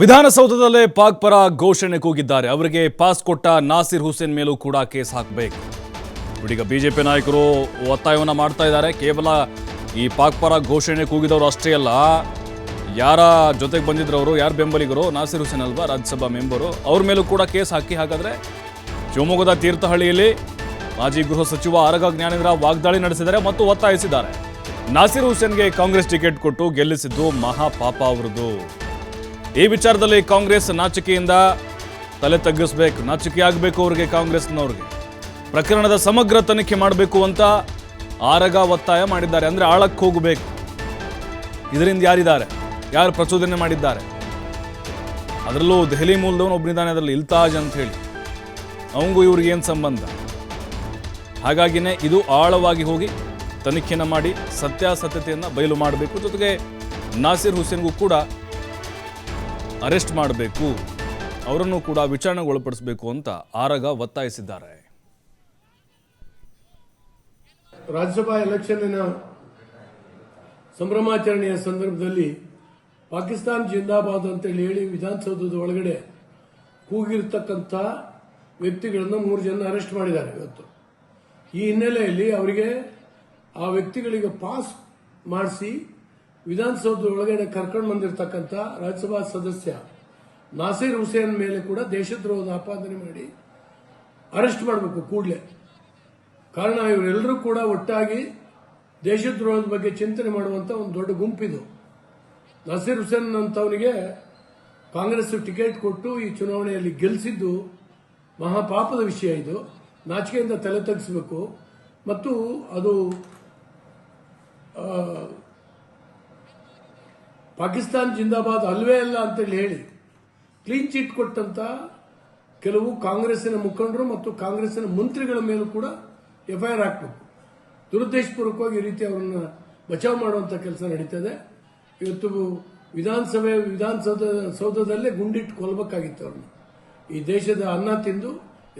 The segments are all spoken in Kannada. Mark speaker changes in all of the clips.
Speaker 1: ವಿಧಾನಸೌಧದಲ್ಲೇ ಪಾಕ್ ಪರ ಘೋಷಣೆ ಕೂಗಿದ್ದಾರೆ. ಅವರಿಗೆ ಪಾಸ್ ಕೊಟ್ಟ ನಾಸಿರ್ ಹುಸೇನ್ ಮೇಲೂ ಕೂಡ ಕೇಸ್ ಹಾಕಬೇಕು. ಈಗ ಬಿಜೆಪಿ ನಾಯಕರು ಒತ್ತಾಯವನ್ನು ಮಾಡ್ತಾ ಇದ್ದಾರೆ. ಕೇವಲ ಈ ಪಾಕ್ ಪರ ಘೋಷಣೆ ಕೂಗಿದವರು ಅಷ್ಟೇ ಅಲ್ಲ, ಯಾರ ಜೊತೆಗೆ ಬಂದಿದ್ರು ಅವರು, ಯಾರು ಬೆಂಬಲಿಗರು? ನಾಸಿರ್ ಹುಸೇನ್ ಅಲ್ವಾ? ರಾಜ್ಯಸಭಾ ಮೆಂಬರು. ಅವ್ರ ಮೇಲೂ ಕೂಡ ಕೇಸ್ ಹಾಕಿ. ಹಾಗಾದರೆ ಶಿವಮೊಗ್ಗದ ತೀರ್ಥಹಳ್ಳಿಯಲ್ಲಿ ಮಾಜಿ ಗೃಹ ಸಚಿವ ಆರಗ ಜ್ಞಾನೇಂದ್ರ ವಾಗ್ದಾಳಿ ನಡೆಸಿದ್ದಾರೆ ಮತ್ತು ಒತ್ತಾಯಿಸಿದ್ದಾರೆ. ನಾಸಿರ್ ಹುಸೇನ್ಗೆ ಕಾಂಗ್ರೆಸ್ ಟಿಕೆಟ್ ಕೊಟ್ಟು ಗೆಲ್ಲಿಸಿದ್ದು ಮಹಾಪಾಪ ಅವರದು ಈ ವಿಚಾರದಲ್ಲಿ ಕಾಂಗ್ರೆಸ್ ನಾಚಿಕೆಯಿಂದ ತಲೆ ತಗ್ಗಿಸ್ಬೇಕು, ನಾಚಿಕೆ ಆಗಬೇಕು ಅವ್ರಿಗೆ ಕಾಂಗ್ರೆಸ್ನವ್ರಿಗೆ. ಪ್ರಕರಣದ ಸಮಗ್ರ ತನಿಖೆ ಮಾಡಬೇಕು ಅಂತ ಆರಗ ಒತ್ತಾಯ ಮಾಡಿದ್ದಾರೆ. ಅಂದ್ರೆ ಆಳಕ್ಕೆ ಹೋಗಬೇಕು. ಇದರಿಂದ ಯಾರಿದ್ದಾರೆ? ಯಾರು ಪ್ರಚೋದನೆ ಮಾಡಿದ್ದಾರೆ? ಅದರಲ್ಲೂ ದೆಹಲಿ ಮೂಲದವನು ಒಬ್ಬನಿದ್ದಾನೆ ಅದರಲ್ಲಿ ಇಲ್ತಾಜ್ ಅಂತ ಹೇಳಿ. ಅವಂಗೂ ಇವ್ರಿಗೆ ಏನು ಸಂಬಂಧ? ಹಾಗಾಗಿನೇ ಇದು ಆಳವಾಗಿ ಹೋಗಿ ತನಿಖೆನ ಮಾಡಿ ಸತ್ಯಾಸತ್ಯತೆಯನ್ನು ಬಯಲು ಮಾಡಬೇಕು. ಜೊತೆಗೆ ನಾಸಿರ್ ಹುಸೇನ್ಗೂ ಕೂಡ ಅರೆಸ್ಟ್ ಮಾಡಬೇಕು, ಅವರನ್ನು ಕೂಡ ವಿಚಾರಣೆಗೆ ಒಳಪಡಿಸಬೇಕು ಅಂತ ಆರಗ ಒತ್ತಾಯಿಸಿದ್ದಾರೆ.
Speaker 2: ರಾಜ್ಯಸಭಾ ಎಲೆಕ್ಷನ್ನಿನ ಸಂಭ್ರಮಾಚರಣೆಯ ಸಂದರ್ಭದಲ್ಲಿ ಪಾಕಿಸ್ತಾನ್ ಜಿಂದಾಬಾದ್ ಅಂತ ಹೇಳಿ ವಿಧಾನಸೌಧದ ಒಳಗಡೆ ಕೂಗಿರ್ತಕ್ಕಂಥ ವ್ಯಕ್ತಿಗಳನ್ನು ಮೂರು ಜನ ಅರೆಸ್ಟ್ ಮಾಡಿದ್ದಾರೆ ಇವತ್ತು. ಈ ಹಿನ್ನೆಲೆಯಲ್ಲಿ ಅವರಿಗೆ ಆ ವ್ಯಕ್ತಿಗಳಿಗೆ ಪಾಸ್ ಮಾಡಿಸಿ ವಿಧಾನಸೌಧದ ಒಳಗಡೆ ಕರ್ಕೊಂಡು ಬಂದಿರತಕ್ಕಂಥ ರಾಜ್ಯಸಭಾ ಸದಸ್ಯ ನಾಸೀರ್ ಹುಸೇನ್ ಮೇಲೆ ಕೂಡ ದೇಶದ್ರೋಹದ ಆಪಾದನೆ ಮಾಡಿ ಅರೆಸ್ಟ್ ಮಾಡಬೇಕು ಕೂಡಲೇ. ಕಾರಣ ಇವರೆಲ್ಲರೂ ಕೂಡ ಒಟ್ಟಾಗಿ ದೇಶದ್ರೋಹದ ಬಗ್ಗೆ ಚಿಂತನೆ ಮಾಡುವಂತ ಒಂದು ದೊಡ್ಡ ಗುಂಪಿದು. ನಸೀರ್ ಹುಸೇನ್ ಅಂತವನಿಗೆ ಕಾಂಗ್ರೆಸ್ ಟಿಕೆಟ್ ಕೊಟ್ಟು ಈ ಚುನಾವಣೆಯಲ್ಲಿ ಗೆಲ್ಲಿಸಿದ್ದು ಮಹಾಪಾಪದ ವಿಷಯ ಇದು. ನಾಚಿಕೆಯಿಂದ ತಲೆ ತಗ್ಗಿಸಬೇಕು ಮತ್ತು ಅದು ಪಾಕಿಸ್ತಾನ್ ಜಿಂದಾಬಾದ್ ಅಲ್ವೇ ಅಲ್ಲ ಅಂತೇಳಿ ಹೇಳಿ. ಕ್ಲೀನ್ ಚಿಟ್ ಕೊಟ್ಟಂತ ಕೆಲವು ಕಾಂಗ್ರೆಸ್ಸಿನ ಮುಖಂಡರು ಮತ್ತು ಕಾಂಗ್ರೆಸ್ಸಿನ ಮಂತ್ರಿಗಳ ಮೇಲೂ ಕೂಡ ಎಫ್ಐಆರ್ ಹಾಕಬೇಕು. ದುರುದ್ದೇಶಪೂರ್ವಕವಾಗಿ ಈ ರೀತಿ ಅವರನ್ನು ಬಚಾವ್ ಮಾಡುವಂತ ಕೆಲಸ ನಡೀತದೆ ಇವತ್ತು ವಿಧಾನಸಭೆ, ವಿಧಾನಸೌಧ, ಸೌಧದಲ್ಲೇ ಗುಂಡಿಟ್ಟು ಕೊಲ್ಲಬೇಕಾಗಿತ್ತು ಅವ್ರನ್ನ. ಈ ದೇಶದ ಅನ್ನ ತಿಂದು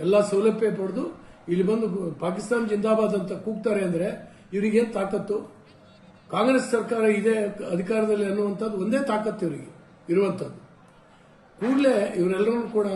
Speaker 2: ಎಲ್ಲ ಸೌಲಭ್ಯ ಪಡೆದು ಇಲ್ಲಿ ಬಂದು ಪಾಕಿಸ್ತಾನ ಜಿಂದಾಬಾದ್ ಅಂತ ಕೂಗ್ತಾರೆ ಅಂದ್ರೆ ಇವರಿಗೇನು ತಾಕತ್ತು? ಕಾಂಗ್ರೆಸ್ ಸರ್ಕಾರ ಇದೆ ಅಧಿಕಾರದಲ್ಲಿ ಅನ್ನುವಂಥದ್ದು ಒಂದೇ ತಾಕತ್ತು ಇವರಿಗೆ ಇರುವಂಥದ್ದು. ಕೂಡಲೇ ಇವರೆಲ್ಲರೂ ಕೂಡ